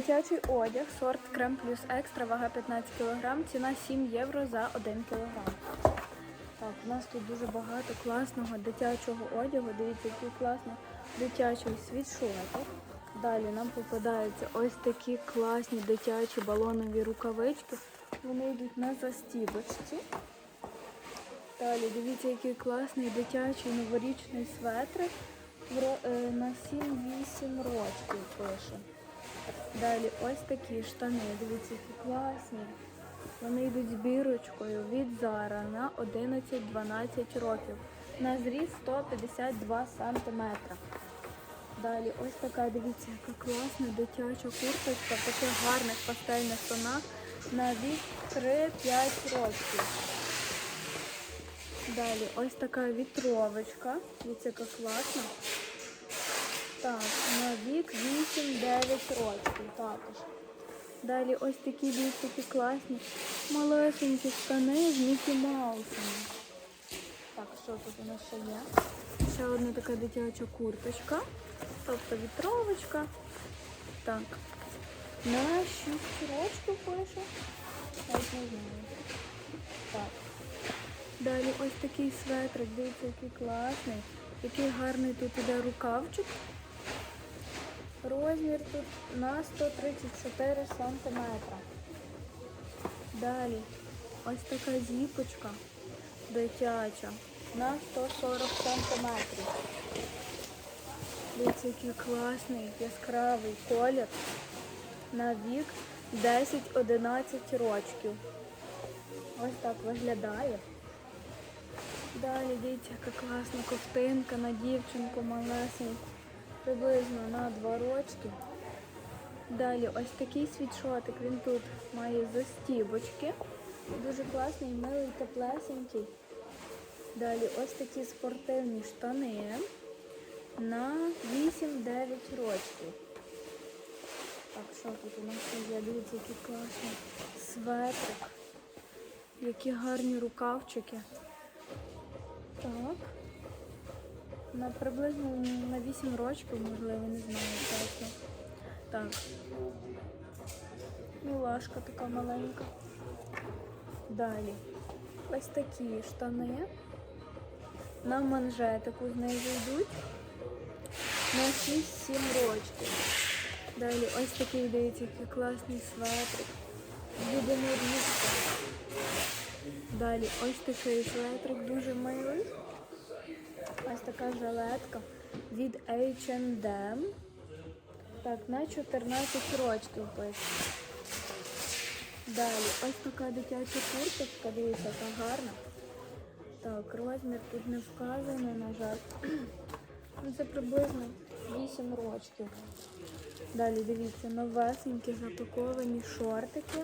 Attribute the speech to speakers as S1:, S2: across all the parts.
S1: Дитячий одяг, сорт крем плюс екстра, вага 15 кг, ціна 7 євро за 1 кг. Так, у нас тут дуже багато класного дитячого одягу. Дивіться, який класний дитячий світшотик. Далі нам попадаються ось такі класні дитячі балонові рукавички. Вони йдуть на застібочці. Далі дивіться, який класний дитячий новорічний светрик е, на 7-8 років пише. Далі ось такі штани, дивіться, які класні. Вони йдуть з бірочкою від Зара на 11-12 років. На зріст 152 см. Далі ось така, дивіться, яка класна дитяча курточка в таких гарних пастельних тонах на вік 3-5 років. Далі ось така вітровочка. Дивіться, яка класна. Так, на вік 8-9 років також. Далі ось такі дивіться, класні малесенькі штани з Мікі Маусами. Так, що тут у нас ще є? Ще одна така дитяча курточка, тобто вітровочка. Так. На 6 років пише. Навіть не знаю. Так. Далі ось такий светрик, дивіться, який класний. Який гарний тут іде рукавчик. Розмір тут на 134 см. Далі ось така зіпочка дитяча на 140 см. Дивіться, який класний яскравий колір на вік 10-11 років. Ось так виглядає. Далі дивіться, яка класна ковтинка на дівчинку малесеньку, приблизно на два рочки. Далі ось такий світшотик, він тут має застібочки. Дуже класний, милий, теплесенький. Далі ось такі спортивні штани на 8-9 років. Так, що тут у нас є? Дивіться, який класний светрик. Які гарні рукавчики. Так. На приблизно на 8 років, можливо, не знаю чесно. Так. Мілашка така маленька. Далі. Ось такі штани. На манжетику знизу йдуть. На 6-7 років. Далі ось такий, дивіться, який класний светрик. Будемо різати. Далі ось такий светрик дуже милий. Ось така жилетка від H&M. Так, на 14 років пише. Далі ось така дитяча курточка, дивіться, яка гарна. Так, розмір тут не вказано, на жаль. Ну, це приблизно 8 років. Далі дивіться, новесенькі запаковані шортики.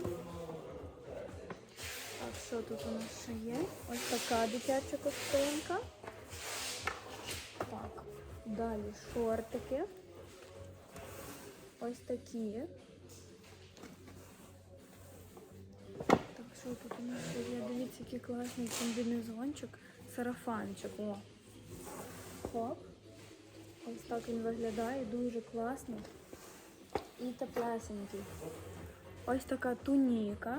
S1: Так, що тут у нас ще є? Ось така дитяча ковтинка. Так, далі шортики. Ось такі. Так, що тут у нас є? Дивіться, який класний комбінезончик, сарафанчик. О. Хоп. Ось так він виглядає, дуже класний і теплесенький. Ось така туніка.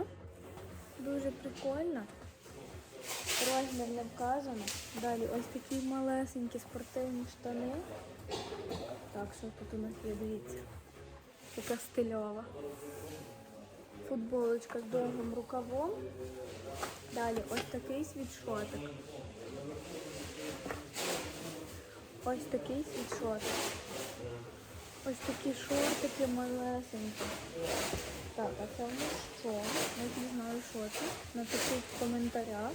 S1: Дуже прикольна. Розмір не вказано. Далі ось такі малесенькі спортивні штани. Так, що тут у нас є, дивіться. Така стильова. Футболочка з довгим рукавом. Далі ось такий світшотик. Ось такий світшотик. Ось такі шортики малесенькі. Так, а це в нас що? Я не знаю, що це. Напишіть в коментарях.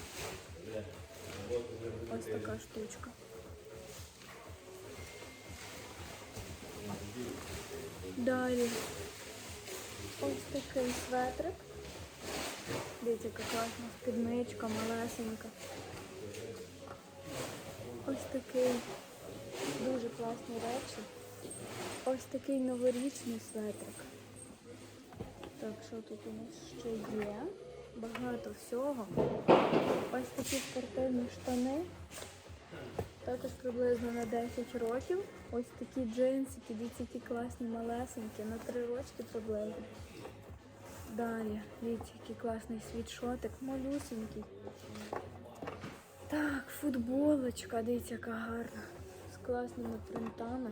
S1: Ось така штучка. Далі. Ось такий светрик. Дивіться, яка класна спідничка, малесенька. Ось такий дуже класні речі. Ось такий новорічний светрик. Так, що тут у нас ще є? Багато всього. Ось такі спортивні штани. Також приблизно на 10 років. Ось такі джинсики, дивіться, які класні малесенькі, на 3 рочки приблизно. Далі, дивіться, який класний світшотик, малюсенький. Так, футболочка, дивіться, яка гарна. З класними принтами.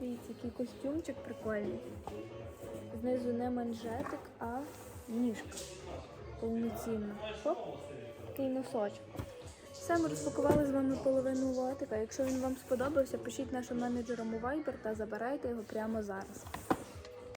S1: Дивіться, який костюмчик прикольний. Знизу не манжетик, а ніжка. Повноцінна. Хоп, такий носочок. Все, ми розпакували з вами половину лотика. Якщо він вам сподобався, пишіть нашим менеджерам у Viber та забирайте його прямо зараз.